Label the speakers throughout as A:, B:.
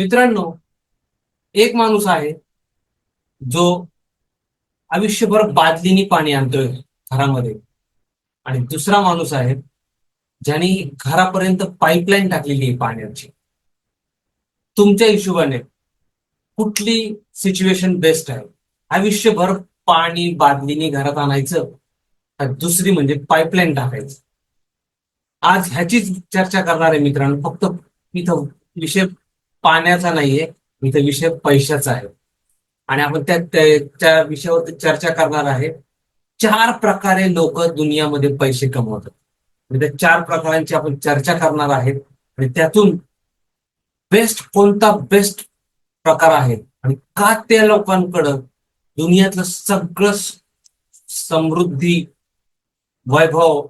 A: मित्रांनो एक माणूस आहे जो आयुष्यभर बादलीनी पाणी आणतोय घरामध्ये. आणि दुसरा माणूस आहे ज्यांनी घरापर्यंत पाईपलाईन टाकलेली आहे पाण्याची. तुमच्या हिशोबाने कुठली सिच्युएशन बेस्ट आहे? आयुष्यभर पाणी बादलीनी घरात आणायचं दुसरी म्हणजे पाईपलाईन टाकायचं? आज ह्याचीच चर्चा करणार आहे मित्रांनो. फक्त इथं विषय पाण्याचा नाहीये इथं विषय पैशाचा आहे. आणि आपण त्या त्या- विषयावर चर्चा करणार आहे चार प्रकारे लोक दुनियामध्ये पैसे कमवतात. म्हणजे त्या चार प्रकारांची आपण चर्चा करणार आहे आणि त्यातून बेस्ट कोणता बेस्ट प्रकार आहे? आणि का त्या लोकांकडं दुनियातलं सगळं समृद्धी वैभव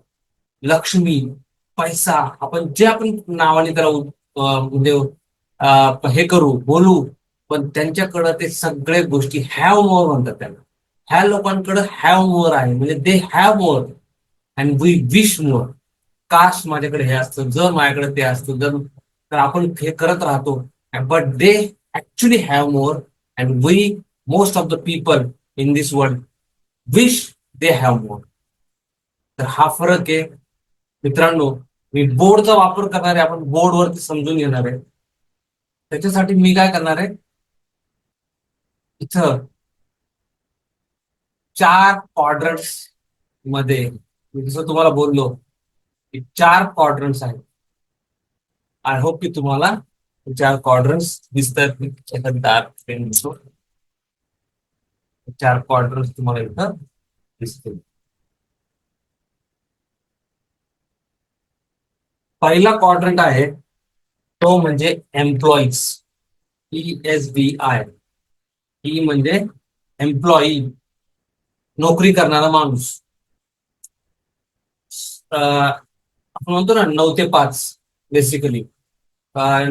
A: लक्ष्मी पैसा आपण जे आपण नावाने त्याला म्हणजे हे करू बोलू पण त्यांच्याकडं ते सगळे गोष्टी हॅव मोर म्हणतात त्यांना. ह्या लोकांकडे हॅव मोर आहे म्हणजे they have more and we wish more काश माझ्याकडे हे असतं जर माझ्याकडे ते असतं जर तर आपण हे करत राहतो. But they actually have more and we most of the people in this world wish they have more तर हा फरक आहे. मित्रांनो मी बोर्डचा वापर करणारे आपण बोर्डवरती समजून घेणार. आहे त्याच्यासाठी मी काय करणार आहे? इथं चार क्वाड्रंट्समध्ये मी जसं तुम्हाला बोललो की चार क्वाड्रंट्स आहेत. आय होप की तुम्हाला चार क्वाड्रंट्स दिसतात दिसतो चार क्वाड्रंट्स तुम्हाला इथं दिसतील. पहिला क्वाड्रंट आहे तो म्हणजे employees E S B I ही म्हणजे एम्प्लॉई नोकरी करणारा माणूस. आपण म्हणतो ना, नऊ ते पाच बेसिकली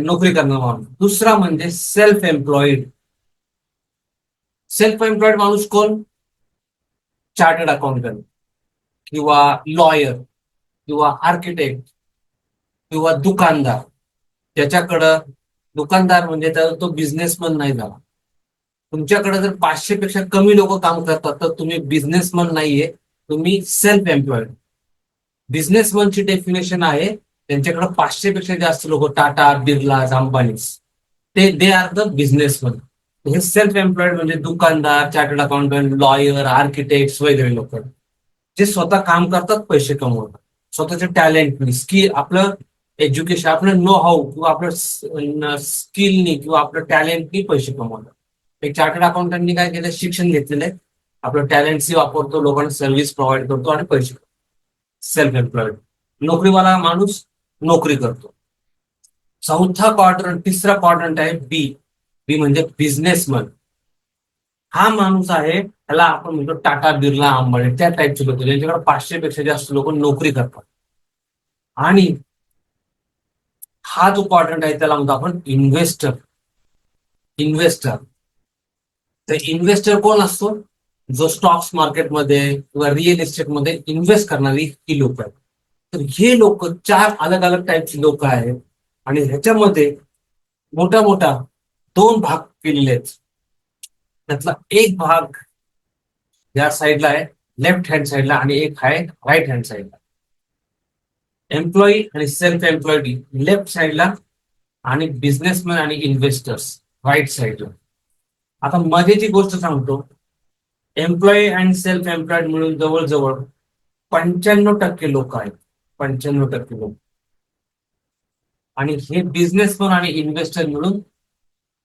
A: नोकरी करणारा माणूस. दुसरा म्हणजे सेल्फ एम्प्लॉईड सेल्फ एम्प्लॉईड माणूस कोण? चार्टर्ड अकाउंटंट किंवा लॉयर किंवा आर्किटेक्ट किंवा दुकानदार. ज्याच्याकडं दुकानदार म्हणजे त्याचा तो बिझनेसमन नाही झाला. तुमच्याकडे जर पाचशे पेक्षा कमी लोक काम करतात तर तुम्ही बिझनेसमन नाहीये. तुम्ही सेल्फ एम्प्लॉईड बिझनेसमनची डेफिनेशन आहे त्यांच्याकडे पाचशे पेक्षा जास्त लोक टाटा बिर्ला अंबानीज ते दे आर द बिझनेसमन हे सेल्फ एम्प्लॉईड म्हणजे दुकानदार चार्टर्ड अकाउंटंट लॉयर आर्किटेक्ट वगैरे लोक. जे स्वतः काम करतात पैसे कमवतात. स्वतःचे टॅलेंटनी स्किल आपलं एज्युकेशन आपलं नो हाऊ किंवा आपलं स्किलनी किंवा आपलं टॅलेंटनी पैसे कमवतात एक चार्टर्ड अकाउंटंटनी काय केलं? शिक्षण घेतलेलं आहे. आपलं टॅलेंटशी वापरतो लोकांना सर्व्हिस प्रोव्हाइड करतो आणि पैसे सेल्फ एम्प्लॉईड नोकरीवाला माणूस नोकरी करतो. चौथा क्वाड्रंट तिसरा क्वाड्रंट आहे बी बी म्हणजे बिझनेसमन हा माणूस आहे त्याला आपण म्हणतो टाटा बिर्ला अंबानी त्या टाईपचे लोक. ज्यांच्याकडे पाचशे पेक्षा जास्त लोक नोकरी करतात. आणि हा जो क्वाड्रंट आहे त्याला म्हणतो आपण इन्व्हेस्टर इन्व्हेस्टर तर इन्व्हेस्टर कोण असतो? जो स्टॉक्स मार्केटमध्ये किंवा रिअल इस्टेटमध्ये इन्व्हेस्ट करणारी ही लोक आहेत. तर हे लोक चार अलग अलग टाईपची लोक आहेत. आणि ह्याच्यामध्ये मोठा मोठा दोन भाग केलेले आहेत. त्यातला एक भाग या साईडला आहे लेफ्ट हँड साईडला आणि एक आहे राईट हँड साईडला एम्प्लॉई आणि सेल्फ एम्प्लॉईड लेफ्ट साईडला आणि बिझनेसमॅन आणि इन्व्हेस्टर्स राईट साईडला आता मजेची गोष्ट सांगतो एम्प्लॉई अँड सेल्फ एम्प्लॉईड मिळून जवळजवळ पंच्याण्णव टक्के लोक आहेत. पंच्याण्णव टक्के लोक. आणि हे बिझनेसमॅन आणि इन्व्हेस्टर मिळून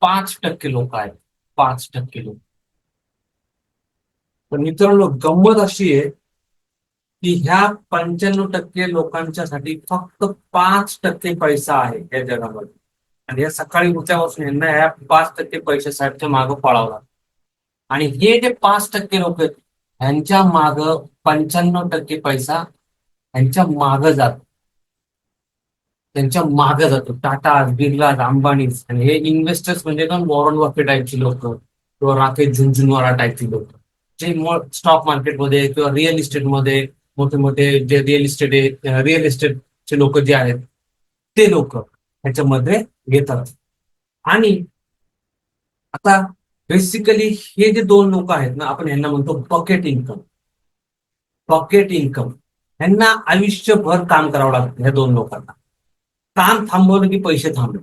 A: पाच टक्के लोक आहेत. पाच टक्के लोक. पण मित्रांनो गंमत अशी आहे की ह्या पंच्याण्णव टक्के लोकांच्यासाठी फक्त पाच टक्के पैसा आहे या जगामध्ये. आणि या सकाळी उठल्यापासून यांना ह्या पाच टक्के पैशासाठी मागं पळावं आणि हे जे पाच टक्के लोक आहेत ह्यांच्या माग पंच्याण्णव टक्के पैसा ह्यांच्या माग जातो. त्यांच्या माग जातो. टाटा बिर्ला अंबानी आणि हे इन्व्हेस्टर्स म्हणजे ना वॉरन बफे टाईपची लोक किंवा राकेश झुंझुनवाला टाईपची लोक. जे स्टॉक मार्केटमध्ये किंवा रिअल इस्टेटमध्ये मोठे मोठे जे रिअल इस्टेट रिअल इस्टेटचे लोक जे आहेत ते लोक ह्याच्यामध्ये घेतात. आणि आता बेसिकली हे जे दोन लोक आहेत ना आपण यांना म्हणतो पॉकेट इन्कम पॉकेट इन्कम यांना आयुष्यभर काम करावं लागतं ह्या दोन लोकांना. काम थांबवलं की पैसे थांबले.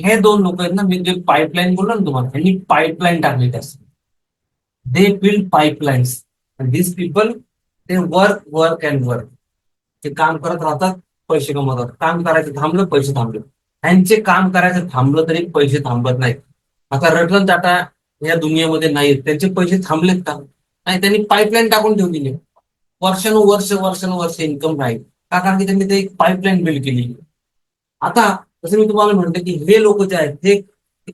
A: हे दोन लोक आहेत ना मी जे पाईपलाईन बोललो ना तुम्हाला यांनी पाईपलाईन टाकली असते they build pipelines this people ते वर्क वर्क अँड वर्क ते काम करत राहतात पैसे कमवतात. काम करायचं थांबलं पैसे थांबले. त्यांचे काम करायचं थांबलं तरी पैसे थांबत नाहीत. आता रतन टाटा या दुनियेमध्ये नाहीत. त्यांचे पैसे थांबलेत का? नाही त्यांनी पाईपलाईन टाकून ठेवलेली आहे. वर्षानुवर्ष वर्षानुवर्ष इन्कम राहील. का? कारण की त्यांनी ते एक पाईपलाईन बिल्ड केली आता जसं मी तुम्हाला म्हणतो की हे लोक जे आहेत ते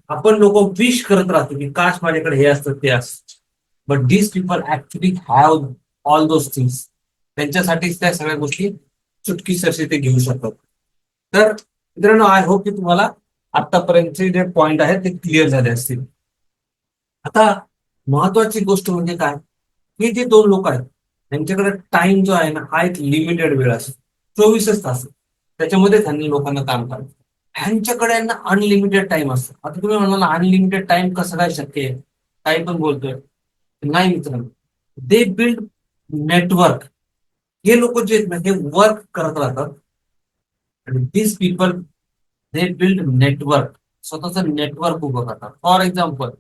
A: आपण लोक विश करत राहतो की काश माझ्याकडे हे असतं ते असतं. But these people actually have all those things त्यांच्यासाठीच त्या सगळ्या गोष्टी चुटकीसरशी ते घेऊ शकतात. तर मित्रांनो आय होप की तुम्हाला आतापर्यंतचे जे पॉइंट आहेत ते क्लिअर झाले असतील. आता महत्वाची गोष्ट म्हणजे काय? हे जे दोन लोक आहेत त्यांच्याकडे टाइम जो आहे ना हा एक लिमिटेड वेळ असतो. चोवीसच तास. त्याच्यामध्ये त्यांनी लोकांना काम करायचं ह्यांच्याकडे यांना अनलिमिटेड टाइम असतो. आता तुम्ही म्हणाला अनलिमिटेड टाइम कसं काय शक्य आहे? काही पण बोलतोय. नाही मित्रांनो. They build network. हे लोक जे आहेत हे वर्क करत राहतात. आणि this people they build network स्वतःच नेटवर्क उभं करतात. For example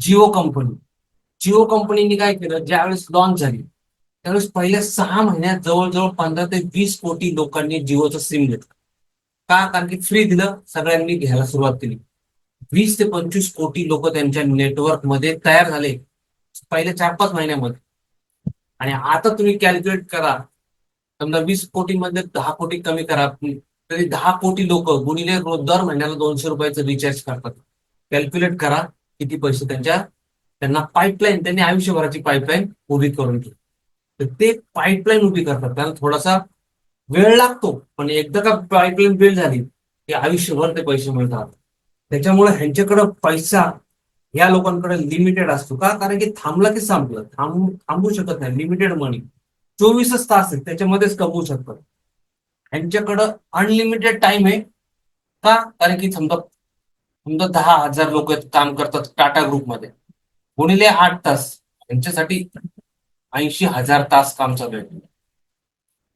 A: Jio company Jio कंपनीने काय केलं? ज्यावेळेस लॉन्च झाली त्यावेळेस पहिल्या सहा महिन्यात जवळजवळ पंधरा ते वीस कोटी लोकांनी जिओचं सिम घेतलं. का? कारण की फ्री दिलं सगळ्यांनी घ्यायला सुरुवात केली. वीस ते पंचवीस कोटी लोक त्यांच्या नेटवर्कमध्ये तयार झाले. पहिल्या चार पाच महिन्यामध्ये. आणि आता तुम्ही कॅल्क्युलेट करा. समजा वीस कोटी मध्ये दहा कोटी कमी करा. तरी दहा कोटी लोक गुणिले रोज दर महिन्याला दोनशे रुपयाचं रिचार्ज करतात. कॅल्क्युलेट करा किती पैसे त्यांच्या त्यांना पाईपलाईन त्यांनी आयुष्यभराची पाईपलाईन उभी करून ठेवली तर ते पाईपलाईन उभी करतात. त्यांना थोडासा वेळ लागतो पण एकदा का पाईपलाईन बिल्ड झाली की आयुष्यभर ते पैसे मिळतात. त्याच्यामुळे ह्यांच्याकडं पैसा या लोकांकडे लिमिटेड असतो. का? कारण की थांबला की संपलं. थांबू थांबू शकत नाही. लिमिटेड मनी चोवीसच तास आहेत. त्याच्यामध्येच कमवू शकतात. यांच्याकडं अनलिमिटेड टाइम आहे. का? कारण की समजा समजा दहा हजार लोक काम करतात टाटा ग्रुपमध्ये गुणिले आठ तास. यांच्यासाठी ऐंशी हजार तास काम चालू आहे.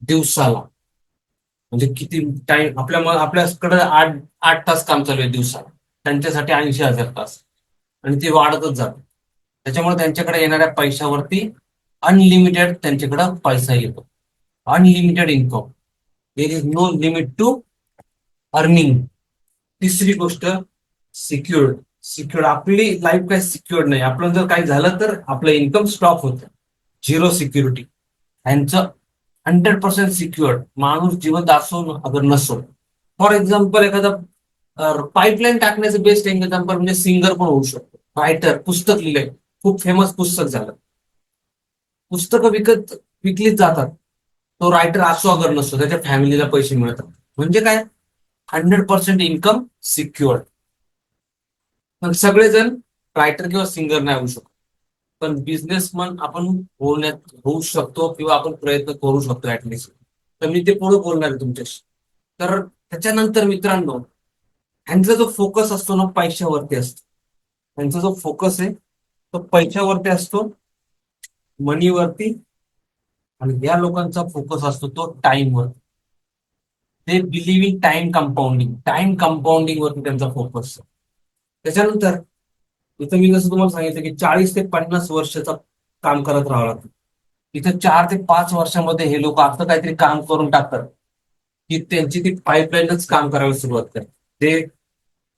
A: दिवसाला. म्हणजे किती टाइम आपल्या आपल्याकडे आठ आठ तास काम चालू आहे दिवसाला. त्यांच्यासाठी ऐंशी हजार तास. आणि ते वाढतच जात. त्याच्यामुळे त्यांच्याकडे येणाऱ्या पैशावरती अनलिमिटेड त्यांच्याकडे पैसा येतो. Unlimited income there is no limit to earning तिसरी गोष्ट सिक्युर्ड सिक्युर्ड आपली लाईफ काय सिक्युर्ड नाही. आपलं जर काही झालं तर आपलं इन्कम स्टॉप होतं. झिरो सिक्युरिटी यांचं हंड्रेड पर्सेंट सिक्युअर्ड माणूस जिवंत असो अगर नसो फॉर एक्झाम्पल एखादा पाईपलाईन टाकण्याचं बेस्ट एक्झाम्पल म्हणजे सिंगर पण होऊ शकतो. रायटर पुस्तक लिहिलंय खूप फेमस पुस्तक झालं. पुस्तकं विकत विकलीच जातात. तो रायटर असो अगर नसतो. त्याच्या फॅमिलीला पैसे मिळतात. म्हणजे काय? हंड्रेड पर्सेंट इन्कम सिक्युअर्ड पण सगळेजण रायटर किंवा सिंगर नाही होऊ शकत. पण बिझनेसमन आपण होण्यात होऊ शकतो किंवा आपण प्रयत्न करू शकतो ऍटलिस्ट तर मी ते पुढे बोलणार आहे तुमच्याशी. तर त्याच्यानंतर मित्रांनो ह्यांचा जो फोकस असतो ना पैशावरती असतो. त्यांचा जो फोकस आहे तो पैशावरती असतो मनीवरती आणि या लोकांचा फोकस असतो तो टाइमवर ते believe in time compounding time compounding वरती त्यांचा फोकस त्याच्यानंतर इथं मी जसं तुम्हाला सांगितलं की चाळीस ते पन्नास वर्षाचा काम करत राहावं लागतं. इथं चार ते पाच वर्षामध्ये हे लोक असं काहीतरी काम करून टाकतात की त्यांची ती पाईपलाईनच काम करायला सुरुवात करते ते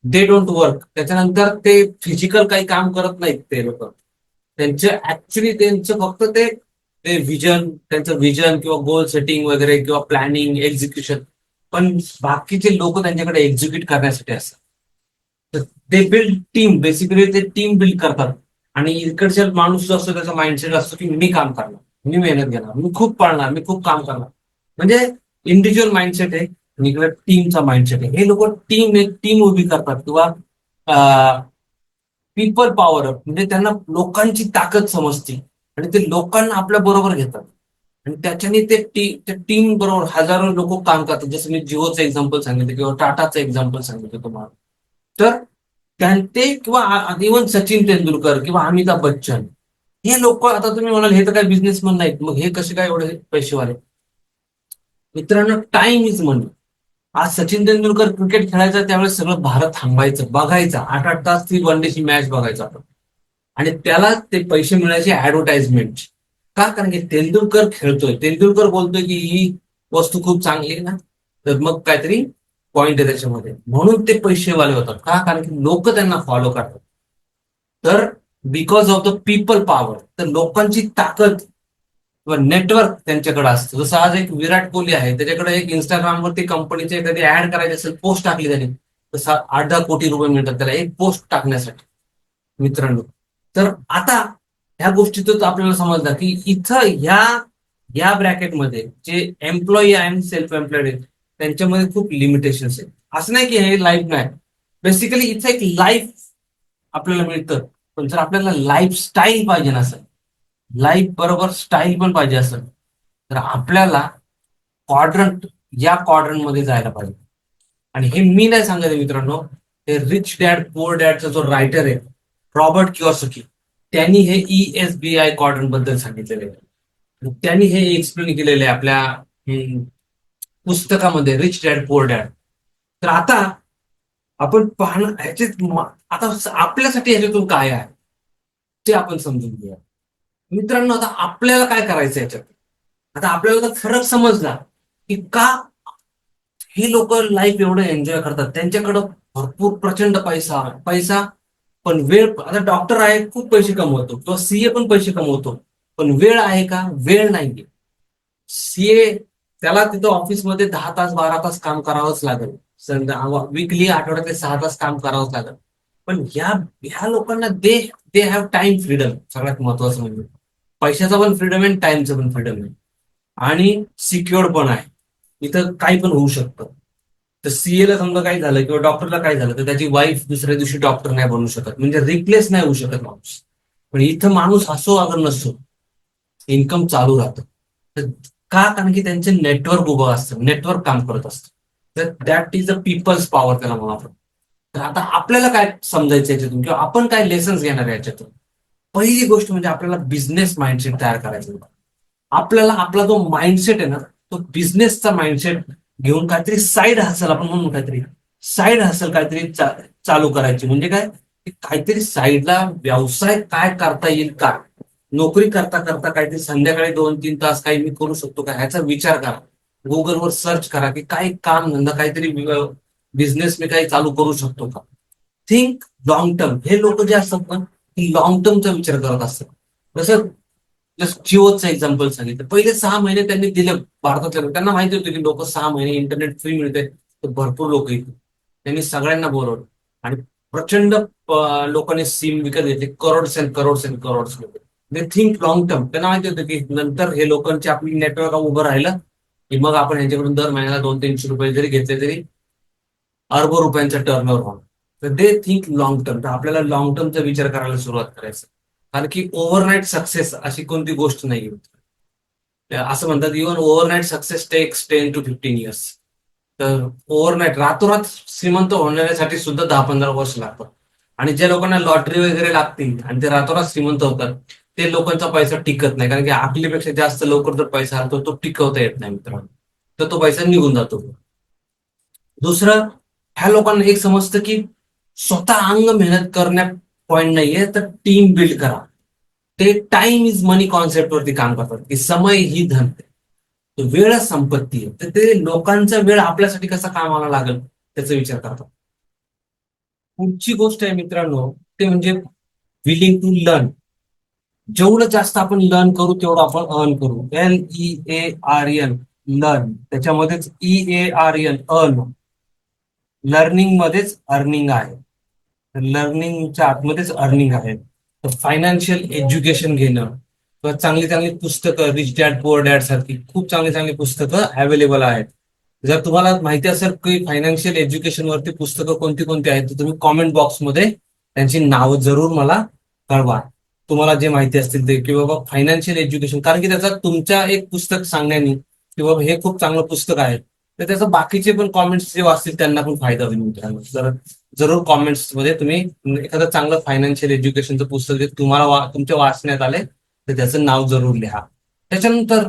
A: दे डोंट वर्क त्याच्यानंतर ते फिजिकल काही काम करत नाहीत ते लोक. त्यांचे ऍक्च्युली त्यांचं फक्त ते ते विजन त्यांचं विजन किंवा गोल सेटिंग वगैरे किंवा प्लॅनिंग एक्झिक्युशन पण बाकीचे लोक त्यांच्याकडे एक्झिक्यूट करण्यासाठी असतात. तर ते बिल्ड टीम बेसिकली ते टीम बिल्ड करतात. आणि इकडच्या माणूस जो असतो त्याचा माइंडसेट असतो की मी काम करणार. मी मेहनत घेणार. मी खूप पाळणार. मी खूप काम करणार. म्हणजे इंडिव्हिज्युअल माइंडसेट आहे. आणि इकडे टीमचा माइंडसेट आहे. हे लोक टीम एक टीम उभी करतात किंवा पीपल पॉवर म्हणजे त्यांना लोकांची ताकद समजते. आणि ते लोकांना आपल्या बरोबर घेतात. आणि त्याच्याने ते टी टीम बरोबर हजारो लोक काम करतात. जसं मी जिओचं एक्झाम्पल सांगितलं किंवा टाटाचं एक्झाम्पल सांगितलं तुम्हाला. तर त्यांचे किंवा इवन सचिन तेंडुलकर किंवा अमिताभ बच्चन हे लोक आता तुम्ही म्हणाल हे तर काय बिझनेसमन नाहीत. मग हे कसे काय एवढे पैसेवाले? मित्रांनो टाइम इज मनी आज सचिन तेंडुलकर क्रिकेट खेळायचा त्यावेळेस सगळं भारत थांबायचं बघायचं. आठ आठ तास ती वन डेची मॅच बघायचा आपण. आणि त्याला ते पैसे मिळायचे ऍडव्हर्टाइजमेंट का? कारण की तेंडुलकर खेळतोय. तेंडुलकर बोलतोय की ही वस्तू खूप चांगली आहे ना. तर मग काहीतरी पॉइंट आहे त्याच्यामध्ये. म्हणून ते पैसेवाले होतात. का? कारण की लोक त्यांना फॉलो करतात. तर because of the people power तर लोकांची ताकद किंवा नेटवर्क त्यांच्याकडे असतं. जसं आज एक विराट कोहली आहे त्याच्याकडे एक इंस्टाग्रामवरती कंपनीचे एखादी ऍड करायची असेल पोस्ट टाकली त्याने तसं आठ दहा कोटी रुपये मिळतात त्याला एक पोस्ट टाकण्यासाठी मित्रांनो. तर आता ह्या गोष्टीतच आपल्याला समजलं की इथं ह्या या ब्रॅकेटमध्ये जे एम्प्लॉई आहे सेल्फ एम्प्लॉईड आहेत त्यांच्यामध्ये खूप लिमिटेशन्स आहेत. असं नाही की हे लाईफ नाही. बेसिकली इथं एक लाईफ आपल्याला मिळतं. पण जर आपल्याला लाईफस्टाईल पाहिजे नसेल लाईफ बरोबर स्टाईल पण पाहिजे असं. तर आपल्याला क्वाड्रंट या क्वाड्रंटमध्ये जायला पाहिजे. आणि हे मी नाही सांगत मित्रांनो हे रिच डॅड पोअर डॅडचा जो रायटर आहे रॉबर्ट किओसकी त्यांनी हे ई एस बी आय क्वाड्रंटबद्दल सांगितलेले आहे. त्यांनी हे एक्सप्लेन केलेले आहे आपल्या पुस्तकामध्ये रिच डॅड पोअर डॅड तर आता आपण पाहणं ह्याचे आता आपल्यासाठी ह्याच्यातून काय आहे ते आपण समजून घेऊया. मित्रांनो आता आपल्याला काय करायचं याच्यात? आता आपल्याला तर फरक समजला की का ही लोक लाईफ एवढं एन्जॉय करतात? त्यांच्याकडं भरपूर प्रचंड पैसा पैसा पण वेळ आता डॉक्टर आहे खूप पैसे कमवतो. किंवा सीए पण पैसे कमवतो. पण वेळ आहे का? वेळ नाहीये. सीए त्याला तिथं ऑफिसमध्ये दहा तास बारा तास काम करावंच लागेल. विकली आठवड्यातले सहा तास काम करावंच लागेल. पण ह्या ह्या लोकांना they they have time freedom सगळ्यात महत्वाचं म्हणजे. पैशाचा पण फ्रीडम आहे टाइमचं पण फ्रीडम आहे. आणि सिक्युअर्ड पण आहे. इथं काही पण होऊ शकतं. तर सीएला समजा काही झालं किंवा डॉक्टरला काय झालं तर त्याची वाईफ दुसऱ्या दिवशी डॉक्टर नाही बनू शकत. म्हणजे रिप्लेस नाही होऊ शकत माणूस. पण इथं माणूस असो अगर नसो इन्कम चालू राहतं. तर का? कारण की त्यांचं नेटवर्क उभं असतं नेटवर्क काम करत असतं. तर that is a people's power त्याला म्हणून आपण तर आता आपल्याला काय समजायचं याच्यातून? किंवा आपण काय लेसन्स घेणार याच्यातून? पहिली गोष्ट म्हणजे आपल्याला बिझनेस माइंडसेट तयार करायचं होतं. आपल्याला आपला जो माइंडसेट आहे ना तो बिझनेसचा माइंडसेट घेऊन काहीतरी साईड हसल आपण म्हणून काहीतरी साईड हसल काहीतरी चा- चालू करायची. म्हणजे काय? काहीतरी साईडला व्यवसाय काय करता येईल का? नोकरी करता करता काहीतरी संध्याकाळी दोन तीन तास काही मी करू शकतो का? ह्याचा विचार करा. गुगलवर सर्च करा की काही काम धंदा काहीतरी बिझनेस मी काही चालू करू शकतो का? थिंक लॉंग टर्म हे लोक जे असतात ना लॉंग टर्मचा विचार करत असतात. जसं जस्ट जिओचं एक्झाम्पल सांगितलं. पहिले सहा महिने त्यांनी दिले भारतातल्या त्यांना माहिती होतं की लोक सहा महिने इंटरनेट फ्री मिळते. तर भरपूर लोक येतील. त्यांनी सगळ्यांना बोलवलं. आणि प्रचंड लोकांनी सिम विकत घेतले. Crores and crores and crores they think long term त्यांना माहिती होतं की नंतर हे लोकांचे आपली नेटवर्क उभं राहिलं की मग आपण यांच्याकडून दर महिन्याला दोन तीनशे रुपये जरी घेतले तरी अर्ब रुपयांचा टर्नओव्हर होणार. तर दे थिंक लॉंग टर्म तर आपल्याला लॉंग टर्मचा विचार करायला सुरुवात करायचं. कारण की ओव्हरनाईट सक्सेस अशी कोणती गोष्ट नाही असं म्हणतात even overnight success takes ten to fifteen years तर ओव्हरनाईट रातोरात श्रीमंत होण्यासाठी सुद्धा दहा पंधरा वर्ष लागतात. आणि ज्या लोकांना लॉटरी वगैरे लागतील आणि ते रातोरात श्रीमंत होतात ते लोकांचा पैसा टिकत नाही. कारण की आपल्यापेक्षा जास्त लवकर जर पैसा आला तो टिकवता येत नाही मित्रांनो. तर तो पैसा निघून जातो. दुसरं ह्या लोकांना एक समजतं की स्वतः अंग मेहनत करण्या पॉइंट नाहीये तर टीम बिल्ड करा. ते टाइम इज मनी कॉन्सेप्ट वरती काम करतात की समय ही धन आहे. वेळ संपत्ती आहे. तर ते लोकांचा वेळ आपल्यासाठी कसा कामाला लागेल त्याचा विचार करतात. पुढची गोष्ट आहे मित्रांनो ते म्हणजे विलिंग टू लर्न जेवढं जास्त आपण लर्न करू तेवढं आपण अर्न करू. L E A R N learn त्याच्यामध्येच E A R N earn learning मध्येच अर्निंग आहे. लर्निंगच्या आतमध्येच अर्निंग आहे. तर फायनान्शियल एज्युकेशन घेणं किंवा चांगली चांगली पुस्तकं रिच डॅड पुअर डॅड सारखी खूप चांगली चांगली पुस्तकं अवेलेबल आहेत. जर तुम्हाला माहिती असेल की फायनान्शियल एज्युकेशन वरती पुस्तकं कोणती कोणती आहेत तर तुम्ही कॉमेंट बॉक्समध्ये त्यांची नावं जरूर मला कळवा. तुम्हाला जे माहिती असतील ते की बाबा फायनान्शियल एज्युकेशन कारण की त्याचा तुमच्या एक पुस्तक सांगण्याने की बाबा हे खूप चांगलं पुस्तक आहे. तर त्याचं बाकीचे पण कॉमेंट्स जे वाचतील त्यांना पण फायदा होईल मित्रांनो. तर जरूर कॉमेंट्समध्ये तुम्ही एखादं चांगलं फायनान्शियल एज्युकेशनचं पुस्तक जे तुम्हाला वा- तुमच्या वाचण्यात आले तर त्याचं नाव जरूर लिहा. त्याच्यानंतर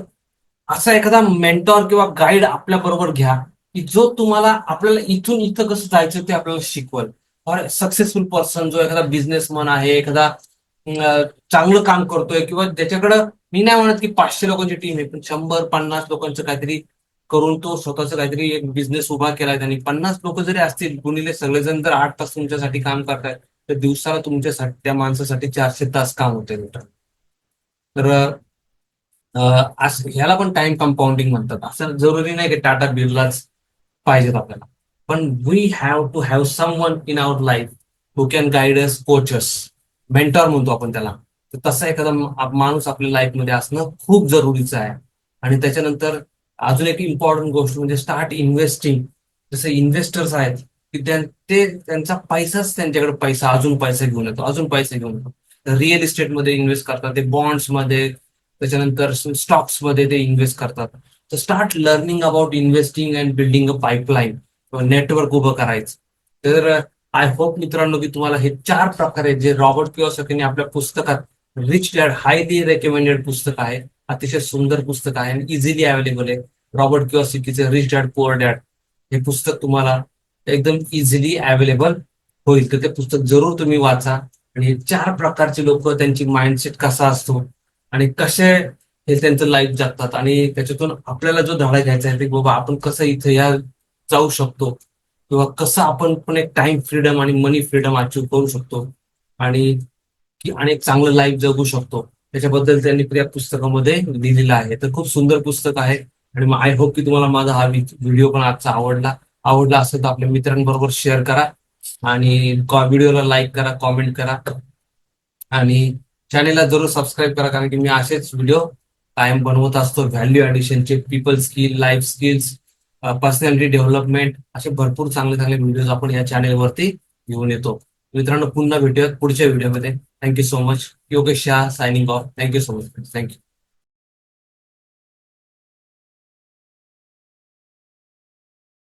A: असा एखादा मेंटॉर किंवा गाईड आपल्या बरोबर घ्या की जो तुम्हाला आपल्याला इथून इथं कसं जायचं ते आपल्याला शिकवल. और सक्सेसफुल पर्सन जो एखादा बिझनेसमन आहे एखादा चांगलं काम करतोय किंवा ज्याच्याकडं मी नाही म्हणत की पाचशे लोकांची टीम आहे पण शंभर पन्नास लोकांचं काहीतरी करून तो स्वतःच काहीतरी एक बिझनेस उभा केलाय त्यांनी. पन्नास लोक जरी असतील गुणिले सगळेजण जर आठ तास तुमच्यासाठी काम करतायत तर दिवसाला तुमच्यासाठी त्या माणसासाठी चारशे तास काम होते तर ह्याला पण टाइम कंपाऊंडिंग म्हणतात. असं जरुरी नाही की टाटा बिर्लाच पाहिजेत आपल्याला. पण we have to have someone in our life who can guide coaches mentor म्हणतो आपण त्याला. तर तसा एखादा माणूस आपल्या लाईफमध्ये असणं खूप जरुरीचं आहे. आणि त्याच्यानंतर अजून एक इम्पॉर्टंट गोष्ट म्हणजे स्टार्ट इन्व्हेस्टिंग जसे इन्व्हेस्टर्स आहेत की ते त्यांचा पैसाच त्यांच्याकडे पैसा अजून पैसा घेऊन येतो अजून पैसा घेऊन येतो. रिअल इस्टेटमध्ये इन्व्हेस्ट करतात ते बॉन्ड्समध्ये त्याच्यानंतर स्टॉक्समध्ये ते इन्व्हेस्ट करतात. तर start learning about investing and building a pipeline network उभं करायचं. तर आय होप मित्रांनो की तुम्हाला हे चार प्रकार आहेत जे रॉबर्ट किओसकीने आपल्या पुस्तकात रिच डॅड हायली रेकमेंडेड पुस्तक आहे. अतिशय सुंदर पुस्तक आहे आणि इझिली अवेलेबल आहे. रॉबर्ट किओसिकीचे रिच डॅड पुअर डॅड हे पुस्तक तुम्हाला एकदम इझिली अवेलेबल होईल. तर ते पुस्तक जरूर तुम्ही वाचा आणि हे चार प्रकारचे लोक त्यांची माइंडसेट कसा असतो आणि कसे हे त्यांचं लाईफ जगतात आणि त्याच्यातून आपल्याला जो धडा घ्यायचा आहे ते बाबा आपण कसं इथं या जाऊ शकतो किंवा कसं आपण पण एक टाइम फ्रीडम आणि मनी फ्रीडम अचीव करू शकतो आणि की आणि एक चांगलं लाईफ जगू शकतो. त्याच्याबद्दल त्यांनी या पुस्तकामध्ये लिहिलेलं आहे. तर खूप सुंदर पुस्तक आहे. आणि मग आय होप की तुम्हाला माझा हा व्हिडिओ पण आजचा आवडला. आवडला असेल तर आपल्या मित्रांबरोबर शेअर करा. आणि व्हिडिओला लाईक करा कॉमेंट करा. आणि चॅनेलला जरूर सबस्क्राईब करा कारण की मी असेच व्हिडिओ कायम बनवत असतो. Value ॲडिशनचे people skill life skills personality development असे भरपूर चांगले चांगले व्हिडिओज आपण या चॅनेलवरती घेऊन येतो. मित्रांनो पुन्हा भेटूयात पुढच्या व्हिडिओमध्ये thank you so much Yogesh Shah signing off thank you so much thank you